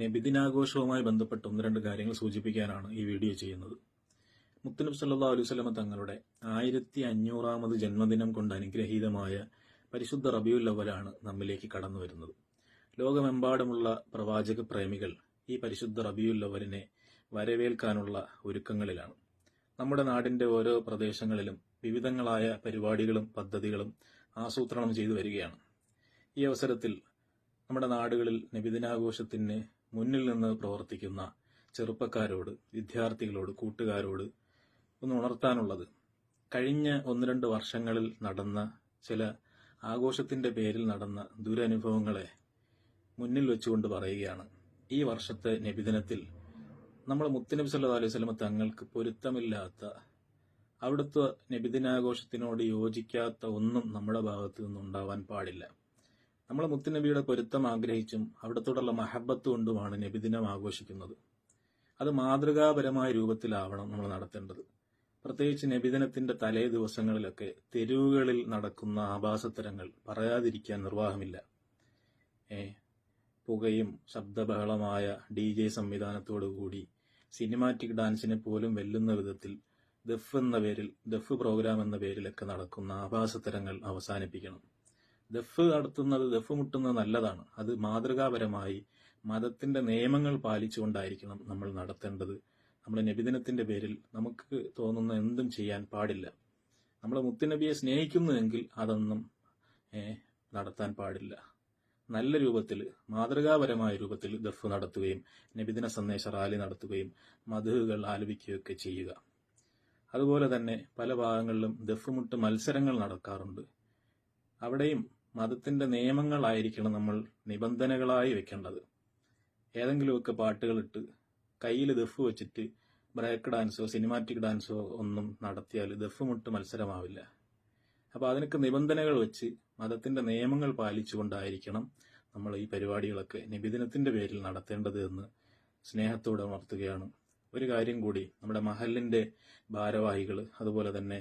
നബിദിനാഘോഷവുമായി ബന്ധപ്പെട്ട് ഒന്ന് രണ്ട് കാര്യങ്ങൾ സൂചിപ്പിക്കാനാണ് ഈ വീഡിയോ ചെയ്യുന്നത്. മുത്തനബ് സല്ലാ അലുസലമ തങ്ങളുടെ ആയിരത്തി അഞ്ഞൂറാമത് ജന്മദിനം കൊണ്ട് അനുഗ്രഹീതമായ പരിശുദ്ധ റബിയുൽ അവലാണ് നമ്മിലേക്ക് കടന്നു വരുന്നത്. ലോകമെമ്പാടുമുള്ള പ്രവാചക പ്രേമികൾ ഈ പരിശുദ്ധ റബിയുൽ അവലിനെ വരവേൽക്കാനുള്ള ഒരുക്കങ്ങളിലാണ്. നമ്മുടെ നാടിന്റെ ഓരോ പ്രദേശങ്ങളിലും വിവിധങ്ങളായ പരിപാടികളും പദ്ധതികളും ആസൂത്രണം ചെയ്തു വരികയാണ്. ഈ അവസരത്തിൽ നമ്മുടെ നാടുകളിൽ നബിദിനാഘോഷത്തിന് മുന്നിൽ നിന്ന് പ്രവർത്തിക്കുന്ന ചെറുപ്പക്കാരോട് വിദ്യാർത്ഥികളോട് കൂട്ടുകാരോട് ഒന്ന് ഉണർത്താനുള്ളത്. കഴിഞ്ഞ ഒന്ന് രണ്ട് വർഷങ്ങളിൽ നടന്ന ചില ആഘോഷത്തിന്റെ പേരിൽ നടന്ന ദുരനുഭവങ്ങളെ മുന്നിൽ വെച്ചുകൊണ്ട് പറയുകയാണ്. ഈ വർഷത്തെ നബിദിനത്തിൽ നമ്മൾ മുത്തനബി സല്ലു അലൈഹി സ്വലമ തങ്ങൾക്ക് പൊരുത്തമില്ലാത്ത അവിടുത്തെ നബിദിനാഘോഷത്തിനോട് യോജിക്കാത്ത ഒന്നും നമ്മുടെ ഭാഗത്തു നിന്നുണ്ടാവാൻ പാടില്ല. നമ്മൾ മുത്തുനബിയുടെ പൊരുത്തം ആഗ്രഹിച്ചും അവിടത്തോടുള്ള മഹബത്ത് കൊണ്ടുമാണ് നബിദിനം ആഘോഷിക്കുന്നത്. അത് മാതൃകാപരമായ രൂപത്തിലാവണം നമ്മൾ നടത്തേണ്ടത്. പ്രത്യേകിച്ച് നബിദിനത്തിന്റെ തലേ ദിവസങ്ങളിലൊക്കെ തെരുവുകളിൽ നടക്കുന്ന ആഭാസത്തരങ്ങൾ പറയാതിരിക്കാൻ നിർവാഹമില്ല. ഏ പുകയും ശബ്ദബഹളമായ ഡി ജെ സംവിധാനത്തോടുകൂടി സിനിമാറ്റിക് ഡാൻസിനെ പോലും വെല്ലുന്ന വിധത്തിൽ ദഫ് എന്ന പേരിൽ ദഫ് പ്രോഗ്രാം എന്ന പേരിലൊക്കെ നടക്കുന്ന ആഭാസത്തരങ്ങൾ അവസാനിപ്പിക്കണം. ദഫ് നടത്തുന്നത് ദഫ് മുട്ടുന്നത് നല്ലതാണ്. അത് മാതൃകാപരമായി മതത്തിന്റെ നിയമങ്ങൾ പാലിച്ചുകൊണ്ടായിരിക്കണം നമ്മൾ നടത്തേണ്ടത്. നമ്മൾ നബിദിനത്തിന്റെ പേരിൽ നമുക്ക് തോന്നുന്ന എന്തും ചെയ്യാൻ പാടില്ല. നമ്മൾ മുത്തുനബിയെ സ്നേഹിക്കുന്നുവെങ്കിൽ അതൊന്നും നടത്താൻ പാടില്ല. നല്ല രൂപത്തിൽ മാതൃകാപരമായ രൂപത്തിൽ ദഫ് നടത്തുകയും നബിദിന സന്ദേശ റാലി നടത്തുകയും മധുകൾ ആലപിക്കുകയൊക്കെ ചെയ്യുക. അതുപോലെ തന്നെ പല ഭാഗങ്ങളിലും ദഫ് മുട്ട് മത്സരങ്ങൾ നടക്കാറുണ്ട്. അവിടെയും മതത്തിന്റെ നിയമങ്ങളായിരിക്കണം നമ്മൾ നിബന്ധനകളായി വെക്കേണ്ടത്. ഏതെങ്കിലുമൊക്കെ പാട്ടുകളിട്ട് കയ്യിൽ ദഫ് വെച്ചിട്ട് ബ്രേക്ക് ഡാൻസോ സിനിമാറ്റിക് ഡാൻസോ ഒന്നും നടത്തിയാൽ ദഫ് മുട്ട് മത്സരമാവില്ല. അപ്പോൾ അതിനൊക്കെ നിബന്ധനകൾ വെച്ച് മതത്തിന്റെ നിയമങ്ങൾ പാലിച്ചുകൊണ്ടായിരിക്കണം നമ്മൾ ഈ പരിപാടികളൊക്കെ നിബിദിനത്തിന്റെ പേരിൽ നടത്തേണ്ടത് എന്ന് സ്നേഹത്തോടെ ഉണർത്തുകയാണ്. ഒരു കാര്യം കൂടി നമ്മുടെ മഹലിന്റെ ഭാരവാഹികൾ അതുപോലെ തന്നെ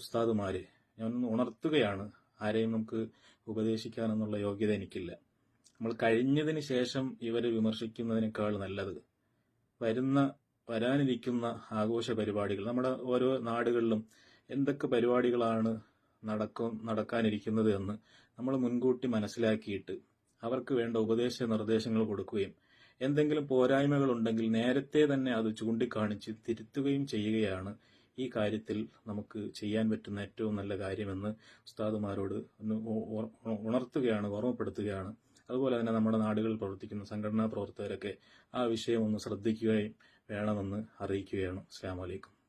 ഉസ്താദുമാര് ഞാൻ ഉണർത്തുകയാണ്. ആരെയും നമുക്ക് ഉപദേശിക്കാനെന്നുള്ള യോഗ്യത എനിക്കില്ല. നമ്മൾ കഴിഞ്ഞതിന് ശേഷം ഇവരെ വിമർശിക്കുന്നതിനേക്കാൾ നല്ലത് വരുന്ന വരാനിരിക്കുന്ന ആഘോഷ പരിപാടികൾ നമ്മുടെ ഓരോ നാടുകളിലും എന്തൊക്കെ പരിപാടികളാണ് നടക്കും നടക്കാനിരിക്കുന്നത് എന്ന് നമ്മൾ മുൻകൂട്ടി മനസ്സിലാക്കിയിട്ട് അവർക്ക് വേണ്ട ഉപദേശ നിർദ്ദേശങ്ങൾ കൊടുക്കുകയും എന്തെങ്കിലും പോരായ്മകൾ ഉണ്ടെങ്കിൽ നേരത്തെ തന്നെ അത് ചൂണ്ടിക്കാണിച്ച് തിരുത്തുകയും ചെയ്യുകയാണ് ഈ കാര്യത്തിൽ നമുക്ക് ചെയ്യാൻ പറ്റുന്ന ഏറ്റവും നല്ല കാര്യമെന്ന് ഉസ്താദുമാരോട് ഉണർത്തുകയാണ് ഓർമ്മപ്പെടുത്തുകയാണ്. അതുപോലെ തന്നെ നമ്മുടെ നാടുകളിൽ പ്രവർത്തിക്കുന്ന സംഘടനാ പ്രവർത്തകരൊക്കെ ആ വിഷയം ഒന്ന് ശ്രദ്ധിക്കുകയും വേണമെന്ന് അറിയിക്കുകയാണ്. അസ്സാം വലൈക്കും